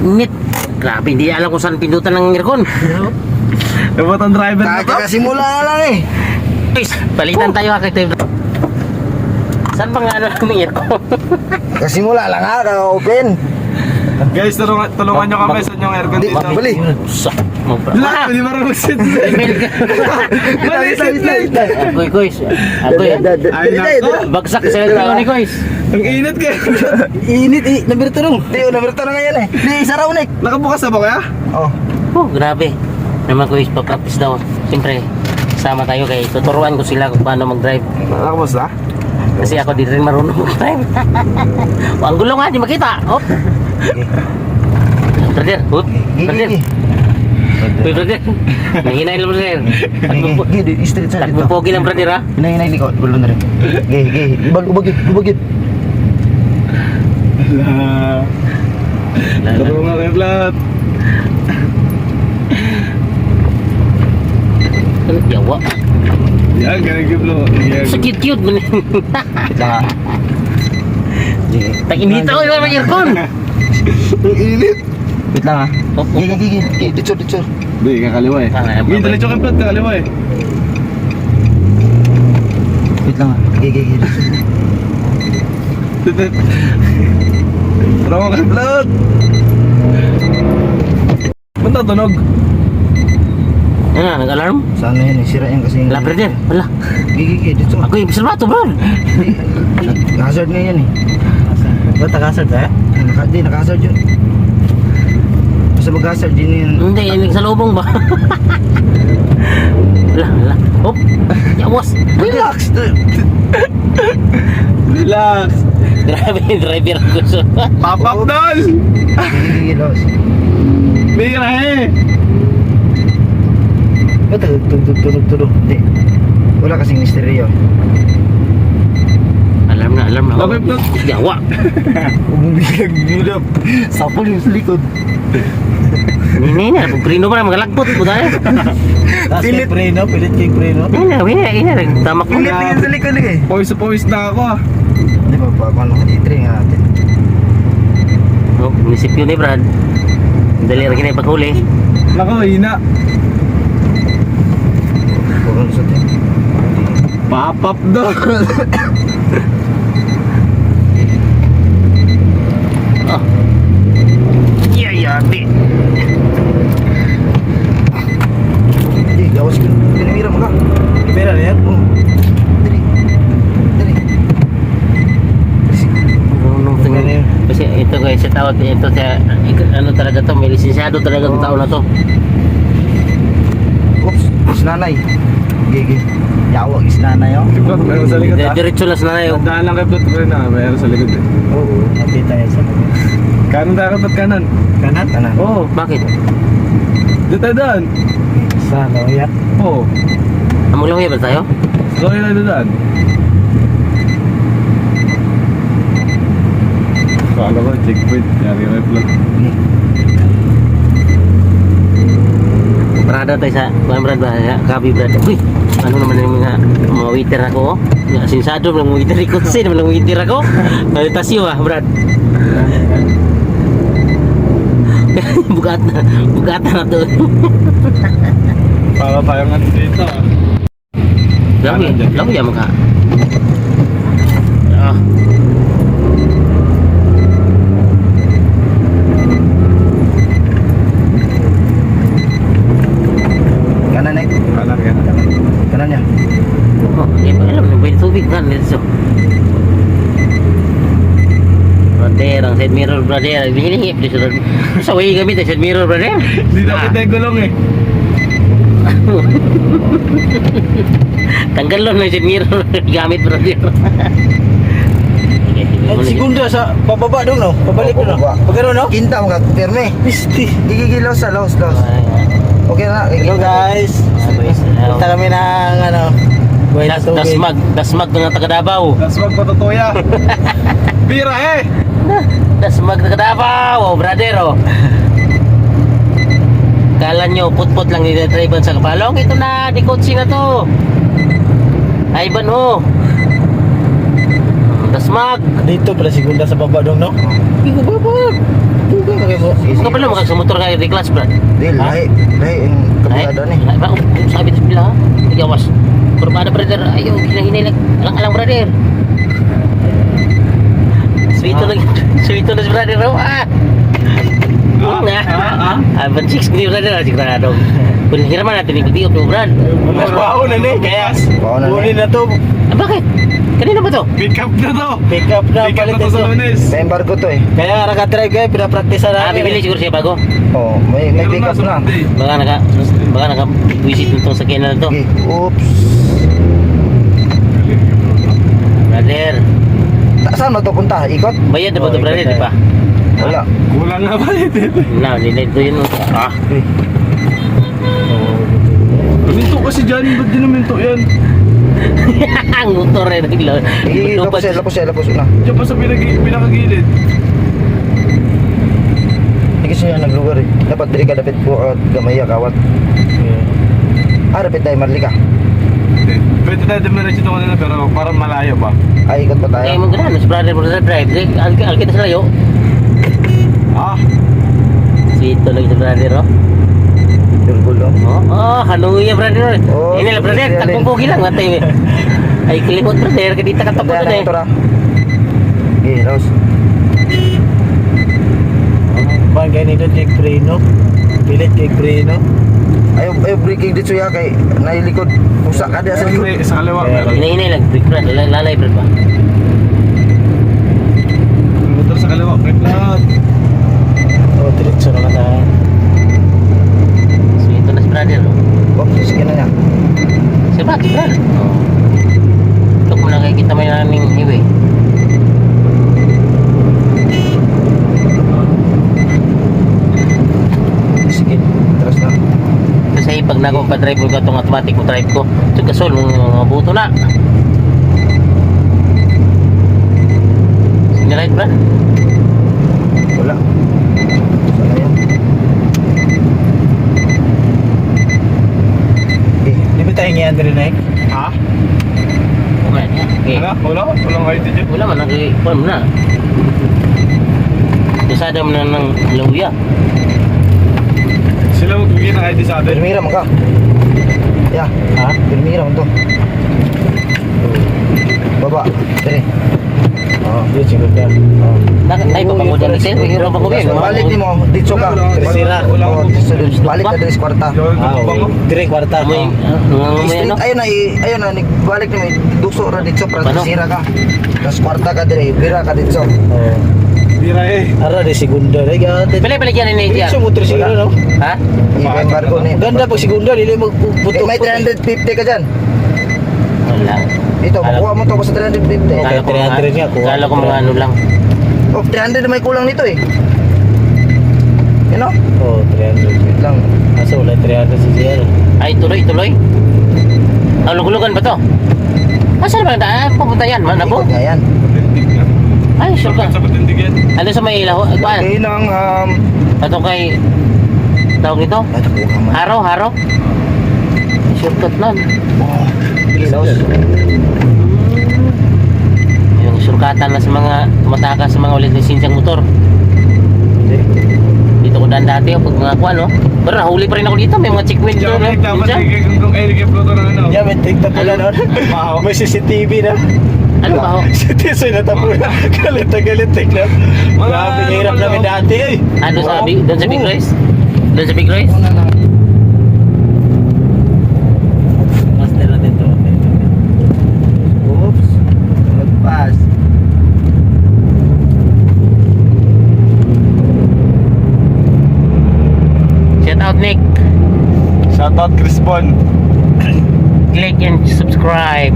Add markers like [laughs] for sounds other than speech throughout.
Init. Grabe, hindi alam kung saan pindutan ng aircon. Dapat ang driver na to. Kakasimula na lang eh. Guys, balitan tayo Tev. Saan bang ano ng aircon? Kasimula lang ha, kaka-open. Guys, tulungan, tulungan nyo kami sa inyong aircon Di, dito. bali. Sa. Lahat, hindi marunong mag-sit. Mali. Agoy, guys. Agoy. Ay, nako. Bagsak sa tayo ni guys. Ang init kayo. Init eh, number tulong. Di, number tulong ngayon eh. Di, isa raw unik. Nakabukas na ba kaya? Oh. Oh, grabe. Naman guys, pa-practice daw. Siyempre, sama tayo kay tuturuan ko sila kung paano mag-drive. Nakabukas na? Kasi ako di rin marunong mag-drive. [laughs] ang gulo nga, di makita. Oh. Brother, oh. Brother. Gigi, Uy, brother. Nanginay lang, brother. gigi. Gigi, di, straight sa dito. Nagpupogi lang, brother, ha? Hinay, hinay, liko. Gulo na rin. Gigi, gigi. Ibag, ubagit, ubagit. Tulungan kayo lahat. Ano, yawa. Yan, ganun kayo bro. Yan. Sakit cute. Wait lang ha. Gigi. Tag-inita ko yung aircon. Ang init. Wait lang ha. Oh, oh. Gigi, gigi. Gigi, ditsur, ditsur. Hindi, kakaliwa eh. Ah, Hindi, diretso kayo plat, kakaliwa eh. Wait lang ha. Gigi, gigi. Tulungan kayo plat. Ba't natunog? Ano na, nag-alarm? Sana yun eh, sira yan kasi. Brother. Wala. Gigi, gigi, ditsur. Ako yung observato, bro. Hazard na yan eh. Ba't nakasad eh? Naka, di, naka-hazard yun. Basta mag-hazard din yun. Hindi, yung sa lubong ba? [laughs] Wala, wala. Hop. Yawas. Relax! Relax. Grabe, driver ko sa... Pop up doll! Gigi, gigi, los. Bira eh! Ba't tunog, tunog, tunog? Hindi. Wala kasing misteryo. Alarm na, alarm na. Lapit, plat. Yawa. [laughs] Umibigag gilap. Sapol yung likod. Ini na, prino pa na magalagpot po tayo. Tapos Pilit. kay preno, pilit kay preno. Ini na, ini na, ini na. Tamak. Pilit na yun sa likod eh. Na pawis na ako ah. Di ba, pa, paano ko i-try nga natin? Oh, nisip yun eh, Brad. Dali rin na paghuli. Nako, hina. Huwag kang [laughs] lusot eh. Pop up doll! Oh. Yeah, yati. Hindi, gawas Pinamira mo ka. Pera na yan? Oo. Dali. Dali. Tingnan Ano yun? Kasi ito guys, sa tawag ito sa ano talaga to, may lisensyado talaga ng tao na to. Oops, is nanay. Gigi. Yawa, is nanay oh. Plat, meron sa likod ah. Diretso lang na yun. Tandaan lang kay plat ko rin ah. Meron sa likod eh. Oo. Nakita yan sa Kanan tayo kay plat kanan. kanan. Tanan. Oo. Bakit? Dito tayo daan. Sa loya. Oo. Among lang ba tayo? Slow yun tayo daan. Kala ko, checkpoint. Yari kay plat. Parada tayo sa kuan Brad ba? Sa Kabi Brad. Uy, ano naman yung mga mga waiter ako? oh? Nga sinsado mga waiter [laughs] naman ng waiter ako. [laughs] Nalitasyo ah, Brad. [laughs] bukat na, bukat na to. Para tayo nga dito ah. Lawi, lawi ya maka. Ah. Kanan eh. Kanan ka. Kanan niya. Oh, di ba alam may tubig kan dito. Brother, ang side mirror brother. Hinihingi dito. Sa way gamit ang side mirror brother. Hindi na kita yung gulong eh. [laughs] Tanggal lang ng side mirror gamit brother. At segunda sa pababa doon no? Pabalik Oo, doon no? pababa. Pag ano no? Kinta mo ka, pirme. Pisti. Gigi, los sa los, los. Okay na. Hello guys. Punta kami ng ano. Na Das, dasmag, dasmag ng taga Davao. Tapos magpatutuya. [laughs] Bira eh! Dasmag taga Davao, oh, brother oh. Kala nyo, put-put lang ni driver sa kapalong. Ito na, di kotse na to. Ivan ho. Dasmag. Dito pala segunda sa baba doon no? Igo ba Duga ka mo. Ikaw pala makag sa motor ka di class brad. Di, lahi. Lahi yung kabulado ni. Ay, ba, kung sabi sa pila ha? Igawas. Kurbada brother, ayaw, hinahinay lang. Alang-alang brother. Sweeto lang, sweeto na si brother raw. Ah! Oo nga. Ah, but chicks ni brother, ah, sigurado. Kung hiraman natin, ikot-ikot mo brad. Wow na ni, kaya Baka na na to. Ah, bakit? Kanina ba to? pick up na to. Pick up na. Pick up na to sa lunes. Sa embargo to eh. Kaya nga naka-drive kayo, pinapraktisan Ah, namin. bibili siguro siya bago. Oh, may, may pick up na. Baka naka, baka naka-visit nitong sakyan na to. Oops. Brother, Saan mo to punta? Ikot? bayad na ba to Oh, brother, di ba? Wala. Kulang nga ba ito? Na, nilid to yun. Ah, Eh, Minto kasi dyan, ba't di na minto yan? [laughs] ang motor eh. Igi, lupad. lapos eh, lapos eh, lapos na. Diyan pa sa pinakagilid. Hindi siya naglugar eh. Dapat diri ka dapat po at gamaya kawat. Ah, dapat tayo marli ka. Hindi. Pwede tayo dumiretso ito kanina pero parang malayo pa. Ay, ikot pa tayo. Eh, mong ganun, si brother mo sa drive. Eh, al- al- kita sa layo. Ah, Sito lagi si brother, oh. Durgulo. Oh, oh, haluya brother. Oh, Ini lah brother, sige, tak Alin. pupugi lang matay. Ay kilimot brother, kadita ka tapos na eh. ito. Okay, Rose. Bang kayo nito, Jake Preno. Pilit Jake Preno. Ayaw, ayaw breaking dito ya kay nailikod. Pusa ka diya sa likod. sa kaliwa meron. Hinay-hinay lang, break Lal- lalay brad ba? Motor sa kaliwa, break lahat. O, diretso naman tayo. Sito na si brother, oh. Oh, sige na niya. Si brad, si brad. Oh. Ito mo lang kita may naning highway. Sige, terus na. Kasi pag nako pa drive ko itong automatic mo drive ko, ito gasol mong buto na. Sige right brad. Wala. Okay. Di ba tayo ngayon rin eh? Ha? Okay, okay. Wala? Wala? Walang ID dyan. Wala man, nag-ipan mo na. Desada mo na ng luya. Ng ID sa atin. Permira mo ka. Ya, Ha? permira mo to. Baba, dali. Oo, yun siguro yan. Oo. Ay, papango dyan natin. May hiraw pa ko yan. Balik ni mo, dito ka. Wala Oh, balik ka dito sa kwarta. Ah. Dire kwarta mo. Ano? ayun na, ayun na, ni- balik ni mo, duso ra dito, para Paano? sira ka. Tapos kwarta ka dire, bira ka dito. Oo. Tira eh. Ara di segunda lagi ate. Balik-balik yan ni Diretso Tia. motor siguro no. Ha? Iba embargo ni. Ganda pag segunda dili mo butok. may 350 ka dyan. Wala. Ito, makuha mo to sa 350. Okay, 300 nga, kuha Kala ko mga ano lang. Oh, 300 na may kulang nito eh. You know? Oh, 300. Wait lang. Asa wala 300 sa siya. Ay, tuloy, tuloy. Ah, lugulugan ba to? Asa naman daan? Pupunta yan, man. Nabo? Ikot nga yan. Na. Ay, sure ka. Shortcut sa patindig yan. Ano sa may ilaw? Kuan? Okay nang, um, Pato kay... Tawag ito. Haro, haro. Shortcut nun. Ilaw. Yung surkatan na sa mga tumatakas sa mga ulit lisensyang motor. Dito ko daan dati oh, pag mga kuan, no? Pero nahuli pa rin ako dito. May mga checkpoint doon. dapat Minsan. ikay kung ay ikay ploto ng ano. Ya, may tignan pala. Mahaw. [laughs] May CCTV na. Ano ba? ho? CCTV na tapo na. Galit na galit tignan. Mga Grabe, ano hirap namin to? dati eh. Doon sa, Wow. big, doon sa Big Race? Doon sa Big Race? Master natin to. Oops. Nagpas. Shout out Nick. Shoutout Chris Bon. Click and subscribe.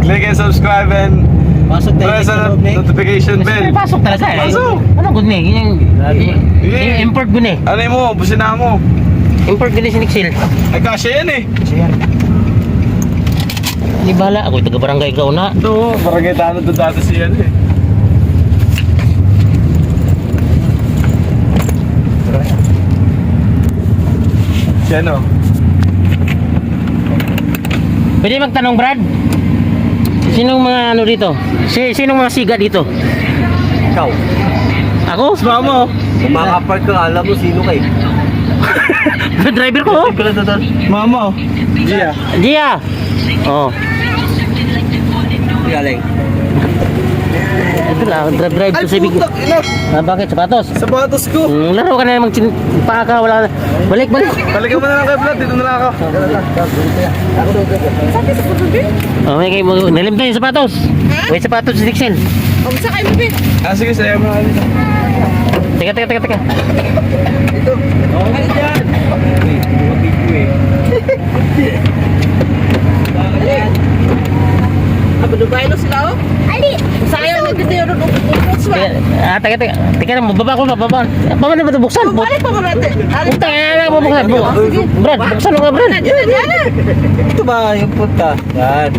Click and subscribe and Pasok tayo press sa the loob, Nick. notification Kasi bell. pasok talaga eh. Pasok. Ano good? Yung, Lagi. yung, yung import good eh. Ano mo? Busina mo. Import good eh si Nick Sil. Ay kasya yan eh. Di bala. Ako taga barangay ka una. Ito, barangay tanong doon dati siya yan eh. Si ano? Pwede magtanong Brad? Sinong mga ano dito? Si, sinong mga siga dito? Ikaw. Ako? Sumama mo. Kung makapark ka, alam mo sino kay. [laughs] driver ko. Mama, oh. Gia. Gia. Oh. Galing. Ito lang, drive drive ko sa ibig. Ah, bakit? Sapatos? Sapatos ko. Mm, laro ka na namang chin... Paa ka, wala na. Balik, balik. Balikan mo na lang kay Vlad, dito na lang ako. Oh, may kayo mo. Nalimta yung sapatos. May sapatos si Dixon. Kung sa kayo be. Ah, sige, saya mo na dito. Teka, teka, teka, teka. Aba, Dubai na sila, oh. Ali! Sayang na dito yung upos ba? Teka, ah, teka, teka. Teka na, mababa ko, mababa. Baba na ba ito buksan? Bu- Balik pa mo natin. Puta, yan na, bubuksan. Bu- Brad, buksan mo nga, Brad. Yan, yan, yan. Ito ba yung punta? Yan.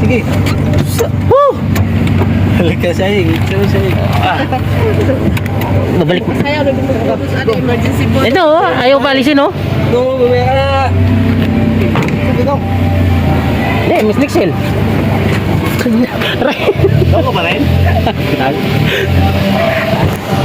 Sige. Woo! Balik ka sa iyo. Ito sa iyo. Ah. Babalik. Ano. Ito, ayaw palisin, oh. No, mamaya ka na. Eh, Miss [laughs] Ray. Loko ba rin? [laughs]